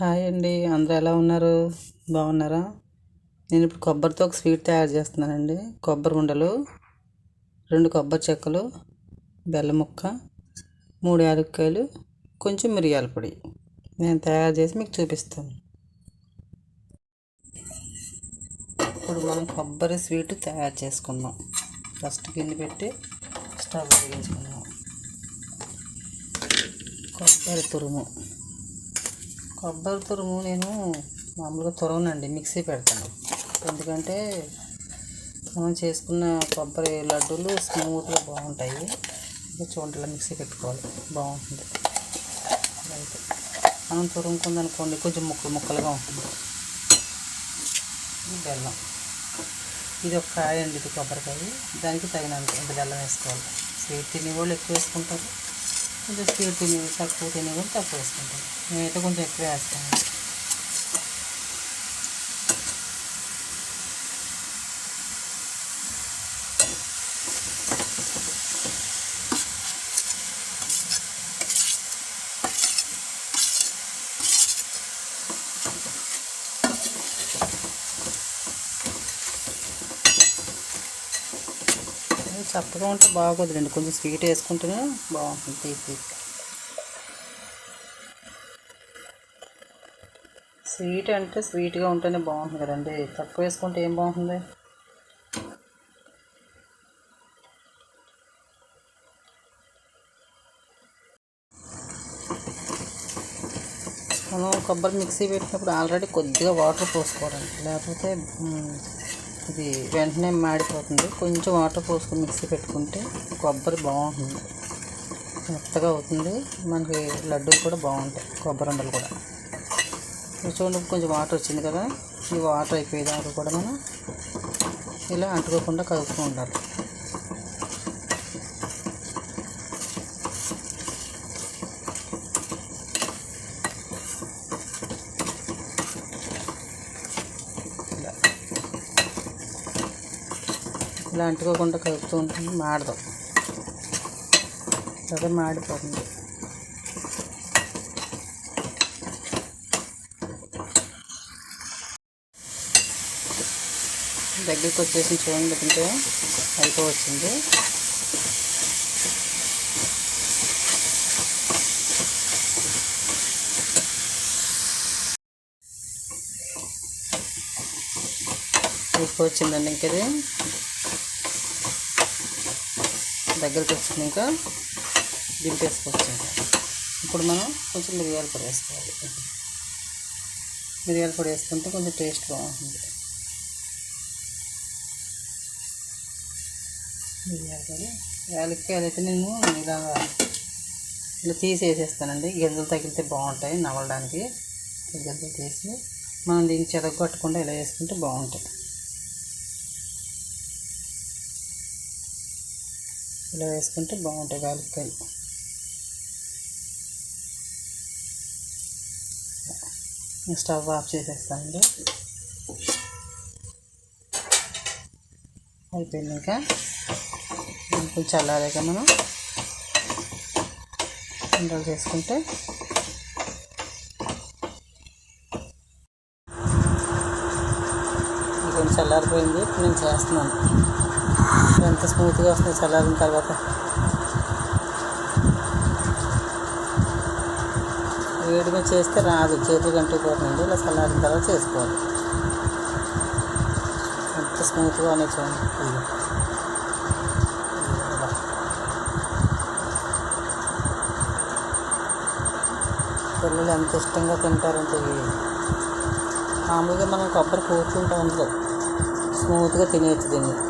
Hi అండి. అందరూ ఎలా ఉన్నారు? బాగున్నారా? నేను ఇప్పుడు కొబ్బరితో ఒక స్వీట్ తయారు చేస్తున్నానండి. కొబ్బరి ఉండలు రెండు కొబ్బరి చెక్కలు బెల్లం ముక్క మూడు యాలక్కాయలు కొంచెం మిరియాల పొడి. నేను తయారు చేసి మీకు చూపిస్తాను. ఇప్పుడు మనం కొబ్బరి స్వీట్ తయారు చేసుకుందాం. ఫస్ట్ గిన్నె పెట్టి స్టవ్ వెలిగించుకుందాం. కొబ్బరి తురుము. కొబ్బరి తురుము నేను మామూలుగా తురవనండి మిక్సీ పెడతాను. ఎందుకంటే మనం చేసుకున్న కొబ్బరి లడ్డూలు స్మూత్గా బాగుంటాయి. చూడలా చూడండి మిక్సీ పెట్టుకోవాలి బాగుంటుంది. అయితే మనం తురుముకుంది అనుకోండి కొంచెం ముక్కలు ముక్కలుగా ఉంటుంది. బెల్లం. ఇది ఒక కాయ అండి ఇది కొబ్బరికాయ. దానికి తగినంత ఇంత బెల్లం వేసుకోవాలి. స్వీట్ తినేవాళ్ళు ఎక్కువ వేసుకుంటారు. కొంచెం స్వీట్ తినే తక్కువ తినే వాళ్ళు తక్కువ వేసుకుంటారు నేనైతే కొంచెం ఎక్కువ వేస్తాను. చప్పగా ఉంటే బాగోదులేండి. కొంచెం స్వీట్ వేసుకుంటేనే బాగుంటుంది తీపి స్వీట్ అంటే స్వీట్గా ఉంటేనే బాగుంటుంది కదండి. తక్కువ వేసుకుంటే ఏం బాగుంటుంది? మనం కొబ్బరి మిక్సీ పెట్టినప్పుడు ఆల్రెడీ కొద్దిగా వాటర్ పోసుకోవాలండి. లేకపోతే ఇది వెంటనే మాడిపోతుంది. కొంచెం వాటర్ పోసుకుని మిక్సీ పెట్టుకుంటే కొబ్బరి బాగుంటుంది. మెత్తగా అవుతుంది. మనకి లడ్డూలు కూడా బాగుంటాయి. కొబ్బరి ఉండలు కూడా. చూడండి కొంచెం వాటర్ వచ్చింది కదా. ఈ వాటర్ అయిపోయేదాకా కూడా మనం ఇలా అంటుకోకుండా కలుపుతూ ఉండాలి. ఇలా అంటుకోకుండా కలుపుతూ ఉంటుంది మాడదాం. అదే మాడిపోతుంది. దగ్గరికి వచ్చేసి చూడండి తింటే అయిపోవచ్చింది. అయిపోవచ్చిందండి ఇంకది. దగ్గరికి వచ్చినాక దింపేసుకోవచ్చు. ఇప్పుడు మనం కొంచెం మిరియాల పొడి వేసుకోవాలి. మిరియాల పొడి వేసుకుంటే కొంచెం టేస్ట్ బాగుంటుంది. మిరియాల పొడి యాలక్కాయలు అయితే నేను ఇలా ఇలా తీసేసేస్తానండి. గింజలు తగిలితే బాగుంటాయి నవలడానికి. గింజలు తీసి మనం దీన్ని చెదగొట్టకుండా ఇలా వేసుకుంటే బాగుంటాయి. ఇలా వేసుకుంటే బాగుంటాయి యాలక్కాయలు స్టవ్ ఆఫ్ చేసేస్తానండి అయిపోయింది ఇంకా కొంచెం చల్లారాక మనం. ఉండలు చేసుకుంటే. కొంచెం చల్లారిపోయింది? నేను చేస్తున్నాను. ఎంత స్మూత్గా వస్తుంది చల్లారిన తర్వాత. వేడిగా చేస్తే రాదు చేతులు కంటుకుపోతుంది ఇలా చల్లారిన తర్వాత చేసుకోవాలి. ఎంత స్మూత్గా ఉన్నాయి చూడండి. పిల్లలు ఎంత ఇష్టంగా తింటారంటే ఇవి మామూలుగా మనం కొబ్బరి కూర్చుంటాం అందులో. స్మూత్గా తినేయచ్చు దీన్ని.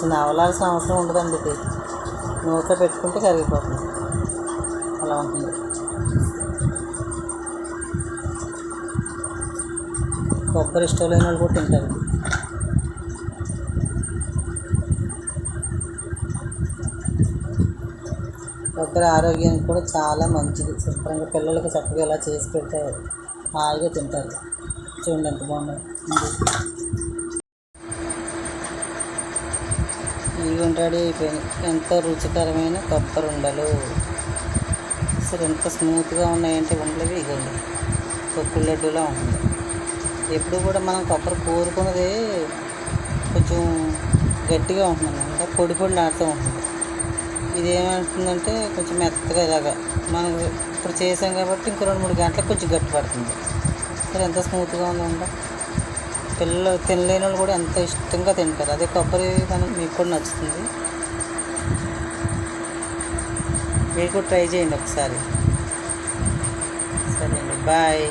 వస్తుంది. అవలాల్సిన అవసరం ఉండదండి ఇది. నూనెతో పెట్టుకుంటే కరిగిపోతుంది. అలా ఉంటుంది. కొబ్బరి ఇష్టం లేని వాళ్ళు కూడా తింటారు. కొబ్బరి ఆరోగ్యానికి కూడా చాలా మంచిది. శుభ్రంగా పిల్లలకి చక్కగా ఇలా చేసి పెడితే హాయిగా తింటారు. చూడండి ఎంత బాగున్నాయి. ఇవి రెడీ అయిపోయినాయి ఎంతో రుచికరమైన కొబ్బరుండలు. అసలు ఎంత స్మూత్గా ఉన్నాయంటే ఉండలేవి ఇగోండి. తొక్కుడు లడ్డూలా ఉంటుంది ఎప్పుడు కూడా మనం కొబ్బరి కోరుకున్నది కొంచెం గట్టిగా ఉంటుంది అనమాట పొడి పొడి ఆడుతూ ఉంటుంది. ఇది ఏమంటుందంటే కొంచెం మెత్తగా ఇలాగా మనం ఇప్పుడు చేసాం కాబట్టి ఇంకో రెండు మూడు గంటలకు కొంచెం గట్టి పడుతుంది. సరే ఎంత స్మూత్గా ఉందండి పిల్లలు తినలేని వాళ్ళు కూడా ఎంత ఇష్టంగా తింటారు. అదే కొబ్బరి కానీ మీకు కూడా నచ్చుతుంది. మీరు కూడా ట్రై చేయండి ఒకసారి. సరే అండి బాయ్